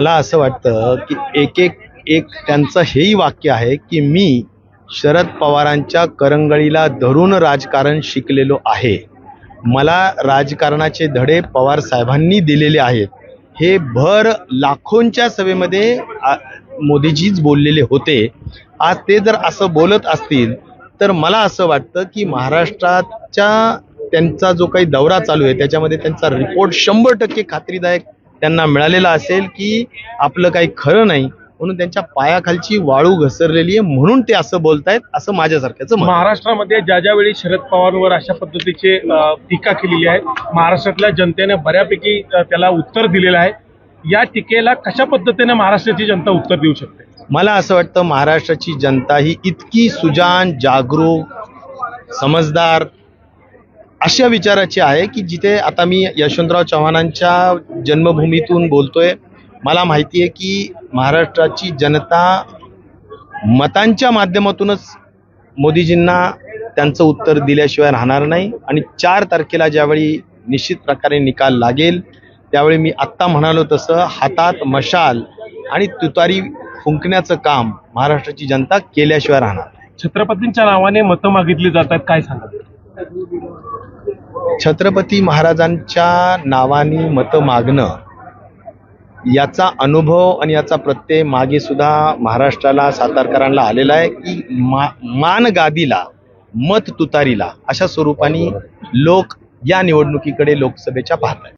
मला असं वाटतं की एक एक एक त्यांचं हेही वाक्य आहे की मी शरद पवारांच्या करंगळीला धरून राजकारण शिकलेलो आहे. मला राजकारणाचे धडे पवार साहेबांनी दिलेले आहेत. हे भर लाखोंच्या सभेमध्ये मोदीजीच बोललेले होते. आज ते जर असं बोलत असतील तर मला असं वाटतं की महाराष्ट्राच्या त्यांचा जो काही दौरा चालू आहे त्याच्यामध्ये त्यांचा रिपोर्ट शंभर टक्के खात्रीदायक त्यांना मिळालेला असेल की आपलं काही खरं नाही म्हणून त्यांच्या पायाखालची वाळू घसरलेली आहे म्हणून ते असं बोलतायत असं माझ्यासारख्याचं. महाराष्ट्रामध्ये ज्या ज्या वेळी शरद पवारवर अशा पद्धतीचे टीका केलेली आहे महाराष्ट्रातल्या जनतेने बऱ्यापैकी त्याला उत्तर दिलेलं आहे या टीकेला कशा पद्धतीने महाराष्ट्राची जनता उत्तर देऊ शकते मला असं वाटतं महाराष्ट्राची जनता ही इतकी सुजान जागरूक समजदार अशा विचाराची आहे की जिथे आता मी यशवंतराव चव्हाणांच्या जन्मभूमीतून बोलतोय मला माहिती आहे की महाराष्ट्राची जनता मतांच्या माध्यमातूनच मोदीजींना त्यांचं उत्तर दिल्याशिवाय राहणार नाही आणि चार तारखेला ज्यावेळी निश्चित प्रकारे निकाल लागेल त्यावेळी मी आत्ता म्हणालो तसं हातात मशाल आणि तुतारी फुंकण्याचं काम महाराष्ट्राची जनता केल्याशिवाय राहणार छत्रपतींच्या नावाने मतं मागितली जातात काय सांगा छत्रपती महाराजांच्या नावाने मतं मागणं याचा अनुभव आणि याचा प्रत्यय मागे सुद्धा महाराष्ट्राला सातारकरांना आलेला आहे की मा मान गादीला मत तुतारीला अशा स्वरूपाने लोक या निवडणुकीकडे लोकसभेच्या पाहत आहेत